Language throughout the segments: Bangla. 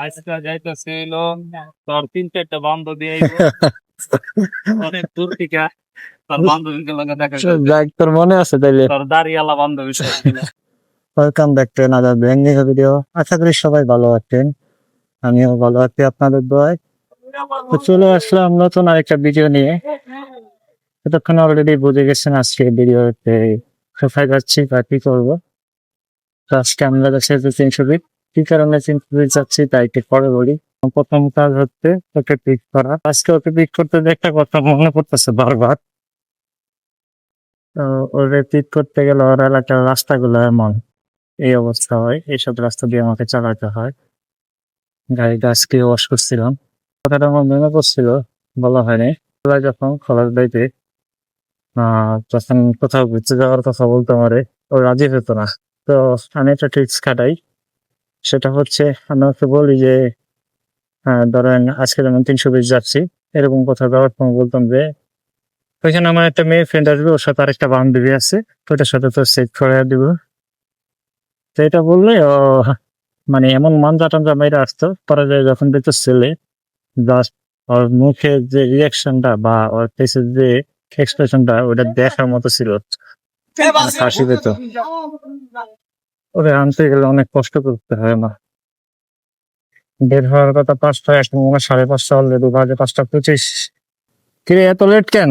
আজকে তোর তিন চারটা বান্ধবী আইব। অনেক দূর থেকে তোর বান্ধবীকে লগে দেখা। তোর মনে আছে তাইলে? তোর দাঁড়িয়ালা বান্ধবী welcome back to another banging video আশা করি সবাই ভালো আছেন। আমিও ভালো আছি আপনাদের দোয়ায়। তো চলে আসলাম নতুন আরেকটা ভিডিও নিয়ে। এতক্ষণ অলরেডি বুঝে গেছেন আজকে ভিডিওতে কোথায় যাচ্ছি বা কি করব। তো আজকে আমরা যাচ্ছি তিনশো ফিট কি কারণে ফিট যাচ্ছি তাই একটু পরে বলি। প্রথম কাজ হচ্ছে ওকে পিক করা। আজকে ওকে পিক করতে একটা কথা মনে পড়তেছে বারবার। তো ওরে পিক করতে গেলে ওর এলাকার রাস্তাগুলো এমন। এই অবস্থা হয়, এইসব রাস্তা দিয়ে আমাকে চালাতে হয়। গাড়িটা আজকে ওয়াশ করছিলাম। কথাটা আমার মনে পড়ছিল, বলা হয়নি। যখন খোলার আহ, যখন কোথাও ঘুরতে যাওয়ার কথা বলতো আমারে ও রাজি হতো না। তো আমি একটা ট্রিক্স খাটাই। সেটা হচ্ছে আমি ওকে বলি যে ধরেন আজকে যেমন তিনশো বিশ যাচ্ছি এরকম কোথাও যাওয়ার সময় বলতাম যে ওইখানে আমার একটা মেয়ে ফ্রেন্ড আসবে ওর সাথে আরেকটা বান্ধবী আছে ওটার সাথে তো সেট করে দিব। তো এটা বললে ও মানে এমন মানজা টানজা মেয়েরা আসতো পরে যায় যখন দেখতো ছেলে জাস্ট ওর মুখের যে রিয়াকশনটা বা ওর ফেসের যে এক্সপ্রেশনটা ওটা দেখার মতো ছিল। মানে হাসি পেত। ওরে আনতে গেলে অনেক কষ্ট করতে হয় না। বের হওয়ার কথা পাঁচটা এখন মনে সাড়ে পাঁচটা অলরেডি বাজে পাঁচটা পঁচিশ। কিরে এত লেট কেন?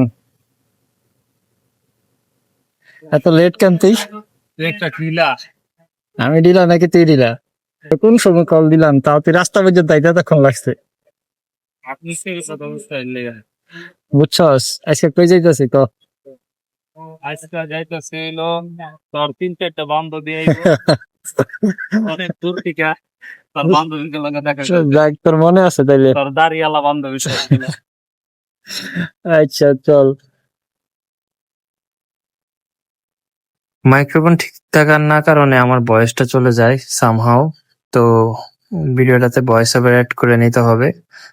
এত লেট কেন তুই? আমি দিলা নাকি তুই দিলা কোন সময় কল দিলাম? তাও তুই রাস্তা পর্যন্ত আইতে তখন লাগছে। বুঝছস? আজকে কই যাইতেছি তো আজকে তোর তিন চারটা বান্ধবী আইব। অনেক দূর থেকে তোর বান্ধবীকে লগে দেখা যাক তোর মনে আছে তাইলে? তোর দাঁড়িয়ালা বান্ধবী আচ্ছা চল। মাইক্রোফোন ঠিক থাকার না কারণে আমার বয়সটা চলে যায় সামহাও তো ভিডিওটাতে ভয়েস ওভার অ্যাড করে নিতে হবে।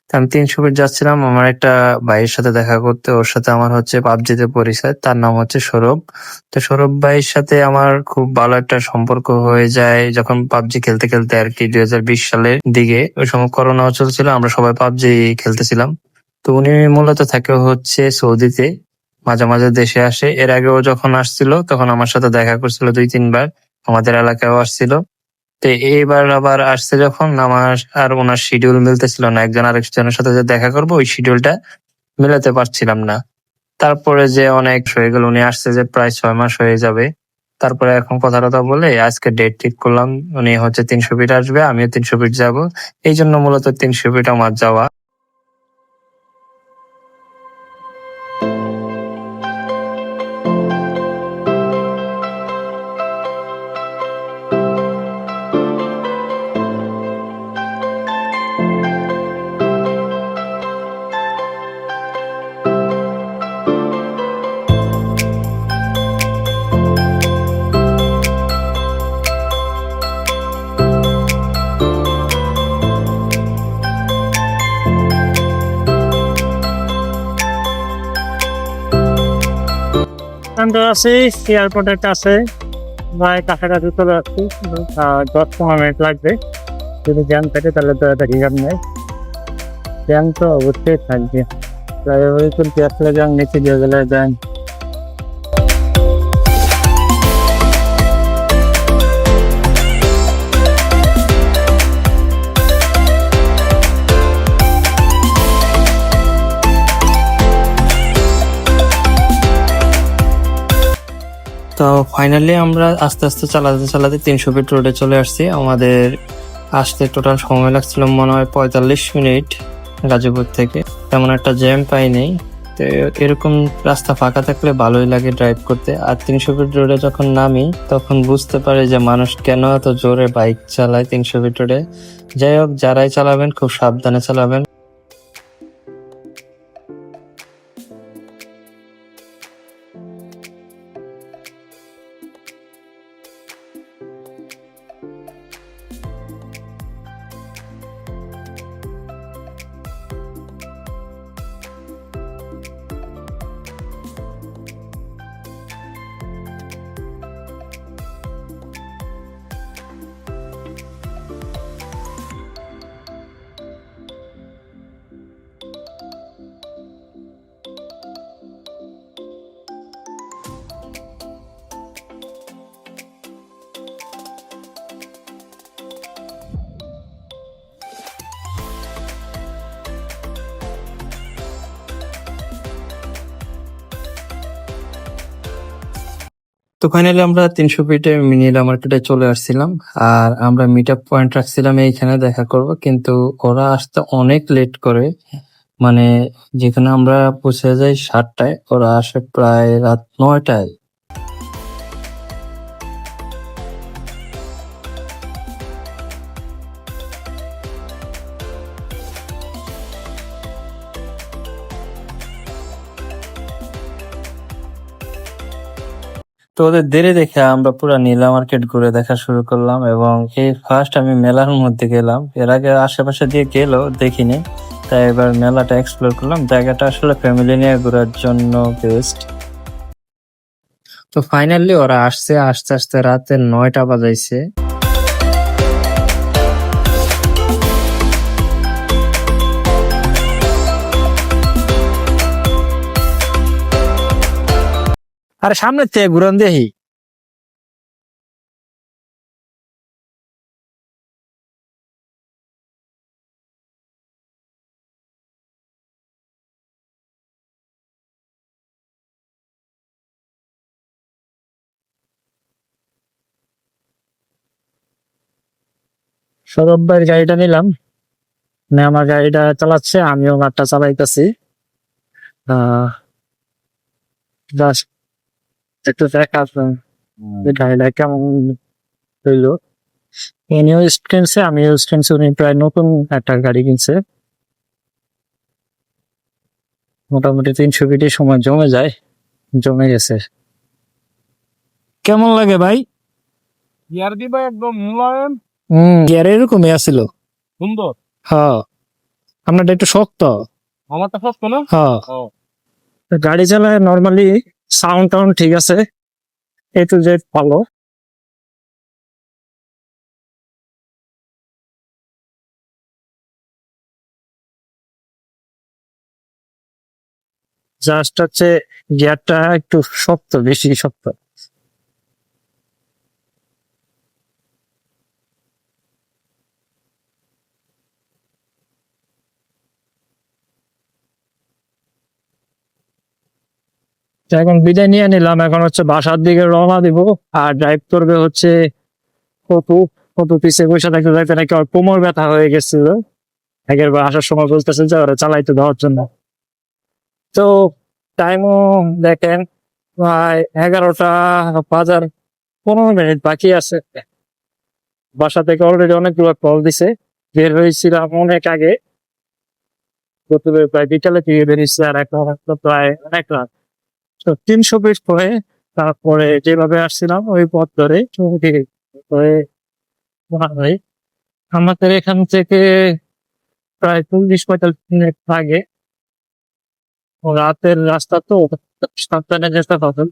তো আমি তিনশো ফিট যাচ্ছিলাম, আমার একটা ভাইয়ের সাথে দেখা করতে। ওর সাথে আমার হচ্ছে পাবজিতে পরিচয়, তার নাম হচ্ছে সৌরভ। তো সৌরভ ভাইয়ের সাথে আমার খুব ভালো একটা সম্পর্ক হয়ে যায় যখন পাবজি খেলতে খেলতে আর কি দুই হাজার বিশ সালের দিকে। ওই সময় করোনাও চলছিল, আমরা সবাই পাবজি খেলতেছিলাম। তো উনি মূলত থাকে হচ্ছে সৌদিতে, মাঝে মাঝে দেশে আসে। এর আগেও যখন আসছিল, তখন আমার সাথে দেখা করছিল দুই তিনবার। আমাদের এলাকায়ও আসছিল। তো এইবার আবার আসছে যখন আমার আর ওনার শিডিউল মিলতেছিল না, একজন আরেকজনের সাথে যে দেখা করব, ওই শিডিউলটা মিলাতে পারছিলাম না। তারপরে যে অনেক হয়ে গেল, উনি আসছে যে প্রায় ছয় মাস হয়ে যাবে। তারপরে এখন কথা টথা বলে আজকে ডেট ঠিক করলাম, উনি হচ্ছে তিনশো ফিট আসবে, আমিও তিনশো ফিট যাব। এই জন্য মূলত তিনশো ফিট আমার যাওয়া। তো আছি এয়ারপোর্টের কাছে। প্রায় কাছাকাছি চলে আসছি। দশ পনেরো মিনিট লাগবে। যদি জ্যাম থাকে, তাহলে তো একটা হিসাব নেই। জ্যাম তো অবশ্যই থাকবে। ফ্লাইওভারে চলতে আসলে জ্যাম নিচে দিয়ে গেলে জ্যাম। তো ফাইনালি আমরা আস্তে আস্তে চালাতে চালাতে তিনশো ফিট রোডে চলে আসছি। আমাদের আসতে টোটাল সময় লাগছিল মনে হয় পঁয়তাল্লিশ মিনিট গাজীপুর থেকে। তেমন একটা জ্যাম পাইনি। তো এরকম রাস্তা ফাঁকা থাকলে ভালোই লাগে ড্রাইভ করতে। আর তিনশো ফিট রোডে যখন নামি, তখন বুঝতে পারে যে মানুষ কেন এত জোরে বাইক চালায় তিনশো ফিট রোডে যাই হোক, যারাই চালাবেন, খুব সাবধানে চালাবেন। তো ফাইনালি আমরা তিনশো ফিটে মিনিলা মার্কেটে চলে আসছিলাম। আর আমরা মিট আপ পয়েন্ট রাখছিলাম এইখানে দেখা করব। কিন্তু ওরা আসতে অনেক লেট করে। মানে যেখানে আমরা পৌঁছে যাই সাতটায়, ওরা আসে প্রায় রাত নয়টায়। তো ওদের দেরি দেখে আমরা পুরো নীলা মার্কেট ঘুরে দেখা শুরু করলাম এবং এই ফার্স্ট আমি মেলার মধ্যে গেলাম। এর আগে আশেপাশে দিয়ে গেলেও দেখিনি। তাই এবার মেলাটা এক্সপ্লোর করলাম। জায়গাটা আসলে ফ্যামিলি নিয়ে ঘোরার জন্য বেস্ট তো ফাইনালি ওরা আসছে। আস্তে আস্তে রাতে নয়টা বাজাইছে। আরে সামনের থেকে ঘুরান দেখি সৌরভ ভাইয়ের গাড়িটা নিলাম। আমার গাড়িটা চালাচ্ছে, আমিও গাড়িটা চালাইতেছি। আহ একটু দেখা গাড়িটা কেমন হইল? এনিও কিনছে কিনছি উনি প্রায় নতুন একটা গাড়ি কিনছে। মোটামুটি তিনশো ফিটের সময় জমে যায় জমে গেছে। কেমন লাগে ভাই? দিবা একদম মুলায়ম। হম গিয়ার এরকমই সুন্দর। হ্যাঁ। আপনারটা একটু শক্ত। আমারটা সস্ত না? হ্যাঁ। গাড়ি চালায় নর্মালি সাউন্ড টাউন্ড ঠিক আছে? এ টু জেড ভালো। জাস্ট হচ্ছে গিয়ারটা একটু শক্ত, বেশি শক্ত। এখন বিদায় নিয়ে নিলাম। এখন হচ্ছে বাসার দিকে রওনা দিব। আর ড্রাইভ করবে হচ্ছে কপু। কপু পিছে বসে থাকতে থাকতে নাকি ওর কোমর ব্যথা হয়ে গেছিল। আগের বার আসার সময় বলতেছে যে চালাইতে দেওয়ার জন্য। তো টাইমও দেখেন প্রায় এগারোটা বাজার পনেরো মিনিট বাকি আছে। বাসা থেকে অলরেডি অনেকগুলো কল দিছে। বের হয়েছিলাম অনেক আগে। প্রায় বিকালে থেকে বেরিয়েছি আর এখন প্রায় অনেক রাত। তো তিনশো ফিট হয়ে তারপরে যেভাবে আসছিলাম, ওই পথ ধরে আমাদের এখান থেকে প্রায় চল্লিশ পঁয়তাল্লিশ মিনিট আগে রাতের রাস্তা তো সাবধানে যেতে হবে।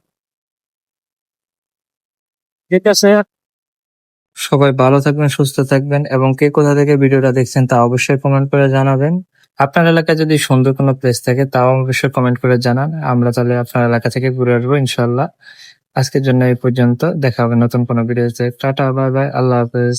ঠিক আছে। সবাই ভালো থাকবেন, সুস্থ থাকবেন, এবং কে কোথা থেকে ভিডিওটা দেখছেন তা অবশ্যই কমেন্ট করে জানাবেন। আপনার এলাকায় যদি সুন্দর কোনো প্লেস থাকে, তাও অবশ্যই কমেন্ট করে জানান। আমরা তাহলে আপনার এলাকা থেকে ঘুরে আসব ইনশাল্লাহ আজকের জন্য এই পর্যন্ত। দেখা হবে নতুন কোনো ভিডিওতে টাটা বাই বাই আল্লাহ হাফেজ।